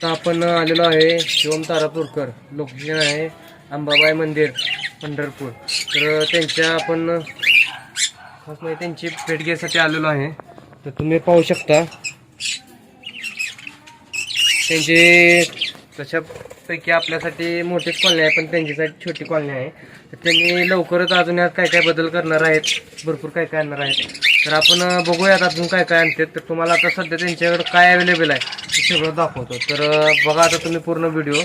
आता आपण आलेलो आहे शिवम तारापूरकर. लोकेशन आहे अंबाबाई मंदिर पंढरपूर. तर त्यांच्या आपण खास म्हणजे त्यांची भेट घ्यायसाठी आलेलो आहे. तर तुम्ही पाहू शकता. त्यांची तशापैकी आपल्यासाठी मोठीच कॉलनी आहे पण त्यांच्यासाठी छोटी कॉलनी आहे. तर त्यांनी लवकरच अजून यात काय काय बदल करणार आहेत भरपूर काय काय आणणार आहेत. तर आपण बघूयात अजून काय काय आणते तर तुम्हाला आता सध्या त्यांच्याकडे काय अवेलेबल आहे ते सगळं दाखवतो. तर बघा आता तुम्ही पूर्ण व्हिडिओ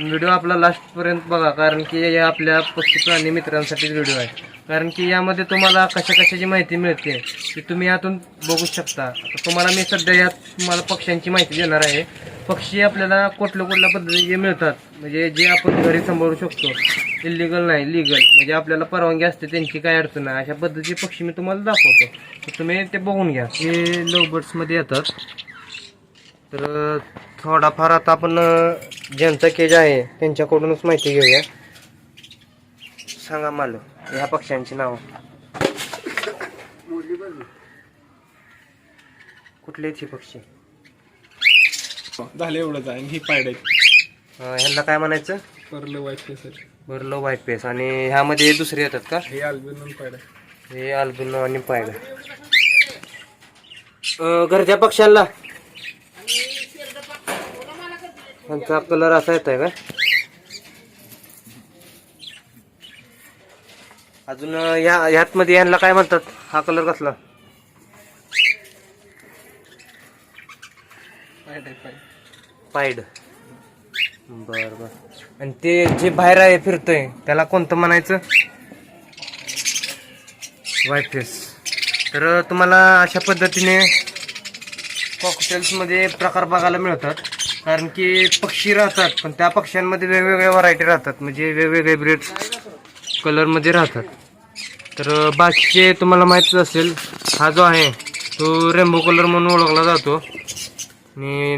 व्हिडिओ आपला लास्टपर्यंत बघा कारण की या आपल्या पक्षी प्राणी मित्रांसाठीच व्हिडिओ आहे. कारण की यामध्ये तुम्हाला कशा कशाची माहिती मिळते ती तुम्ही यातून बघू शकता. तुम्हाला मी सध्या यात तुम्हाला पक्ष्यांची माहिती देणार आहे. पक्षी आपल्याला कुठल्या कुठल्या पद्धतीचे मिळतात म्हणजे जे आपण घरी सांभाळू शकतो इलिगल नाही लिगल म्हणजे आपल्याला परवानगी असते त्यांची काय अडचण नाही. अशा पद्धतीचे पक्षी मी तुम्हाला दाखवतो. तर तुम्ही ते बघून घ्या. हे लवबर्ड्समध्ये येतात. तर थोडाफार आता आपण ज्यांचा केज आहे त्यांच्याकडूनच माहिती घेऊया. सांगा मला ह्या पक्ष्यांची नाव. कुठले आहेत पक्षी? झालं एवढंच आहे. आणि ही पायड आहे. ह्यांना काय म्हणायचं? परलं वाईट सर बरं लो व्हाईट पेस आणि ह्यामध्ये दुसरे येतात का? हे अल्बिनोन पायड आहे. हे अल्बिनो आणि पायडा घरच्या पक्ष्यांना? ह्यांचा कलर असा येत आहे का? अजून अं, या ह्यात मध्ये यांना काय म्हणतात? हा कलर कसला? पायड आहे पायड पायड बर बर. आणि ते जे बाहेर आहे फिरतोय त्याला कोणतं म्हणायचं? व्हाईट फेस तर तुम्हाला अशा पद्धतीने कॉकटेल्समध्ये प्रकार बघायला मिळतात. कारण की पक्षी राहतात पण त्या पक्ष्यांमध्ये वेगवेगळ्या व्हरायटी राहतात. म्हणजे वेगवेगळे ब्रीड कलरमध्ये राहतात. तर बाकीचे तुम्हाला माहीतच असेल हा जो आहे तो रेम्बो कलर म्हणून ओळखला जातो. आणि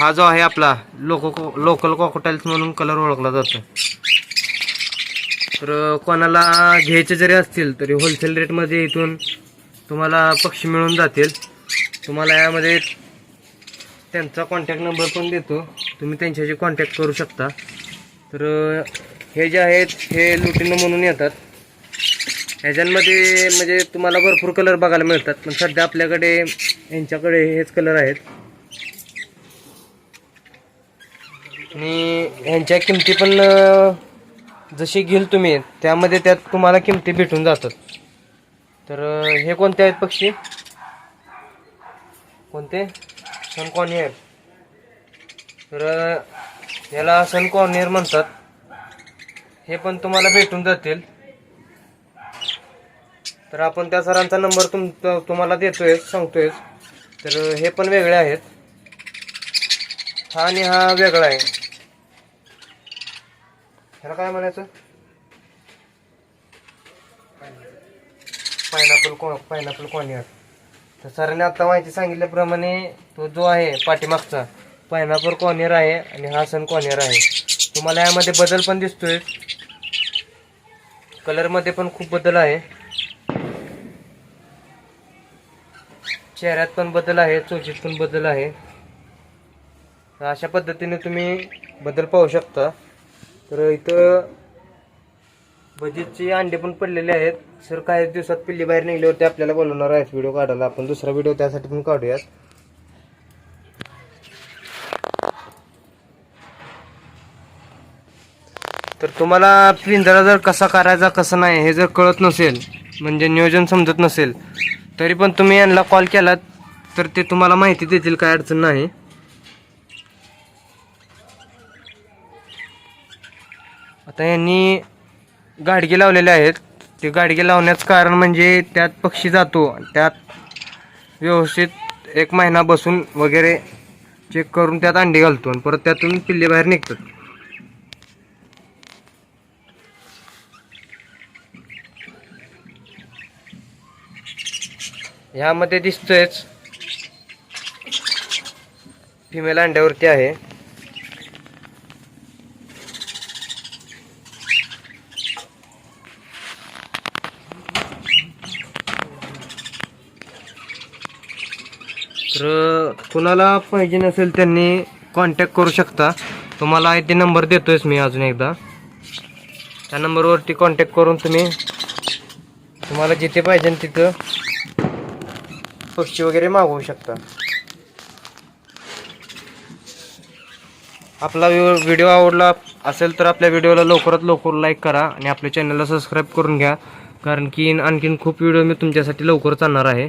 हा जो आहे आपला लोको लोकल कॉकोटाईल्स म्हणून कलर ओळखला जातो. तर कोणाला घ्यायचे जरी असतील तरी होलसेल रेटमध्ये इथून तुम्हाला पक्षी मिळून जातील. तुम्हाला यामध्ये त्यांचा कॉन्टॅक्ट नंबर पण देतो. तुम्ही त्यांच्याशी कॉन्टॅक्ट करू शकता. तर हे जे आहेत हे लुटीनं म्हणून येतात. ह्याच्यामध्ये म्हणजे तुम्हाला भरपूर कलर बघायला मिळतात. पण सध्या आपल्याकडे यांच्याकडे हेच कलर आहेत. आणि ह्यांच्या किमती पण जशी घेईल तुम्ही त्यामध्ये त्यात तुम्हाला किमती भेटून जातात. तर हे कोणते आहेत पक्षी? कोणते? सनकॉर्नियर तर याला सन कॉर्नियर म्हणतात. हे पण तुम्हाला भेटून जातील. तर आपण त्या सरांचा नंबर तुम तुम्हाला देतोय सांगतोय तर हे पण वेगळे आहेत. हा आणि हा वेगळा आहे. ह्याला काय म्हणायचं? पायनापल को पायनापल कॉर्नियर तर सरांनी आता माहिती सांगितल्याप्रमाणे तो जो आहे पाठीमागचा पायनापूर कॉर्नियर आहे आणि हा सन कॉर्नियर आहे. तुम्हाला यामध्ये बदल पण दिसतोय. कलरमध्ये पण खूप बदल आहे. चेहऱ्यात पण बदल आहे चोचीत पण बदल आहे. तर अशा पद्धतीने तुम्ही बदल पाहू शकता. तर इथं बजेटचे अंडे पण पडलेले आहेत. सर काही दिवसात पिल्ली बाहेर निघल्यावरती आपल्याला बोलवणार आहेत. व्हिडिओ काढायला आपण दुसरा व्हिडिओ त्यासाठी पण काढूयात. तर तुम्हाला पिंजरा जर कसा करायचा कसं नाही हे जर कळत नसेल म्हणजे नियोजन समजत नसेल तरी पण तुम्ही यांना कॉल केलात तर ते तुम्हाला माहिती देतील काय अडचण नाही. आता यांनी गाडगे लावलेले आहेत. ते गाडगे लावण्याचं कारण म्हणजे त्यात पक्षी जातो. त्यात व्यवस्थित एक महिना बसून वगैरे चेक करून त्यात अंडी घालतो आणि परत त्यातून पिल्ले बाहेर निघतात. ह्यामध्ये दिसतंयच फिमेल अंड्यावरती आहे. तर कुणाला पाहिजे नसेल त्यांनी कॉन्टॅक्ट करू शकता. तुम्हाला आहे ते नंबर देतोयच मी अजून एकदा. त्या नंबरवरती कॉन्टॅक्ट करून तुम्ही तुम्हाला जिथे पाहिजे तिथं पक्षी वगैरे मागवू शकता. आपला व्हिडिओ आवडला असेल तर आपल्या व्हिडिओला लवकरात लवकर लाईक करा आणि आपल्या चॅनलला सबस्क्राईब करून घ्या. कारण की आणखीन खूप व्हिडिओ मी तुमच्यासाठी लवकरच आणणार आहे.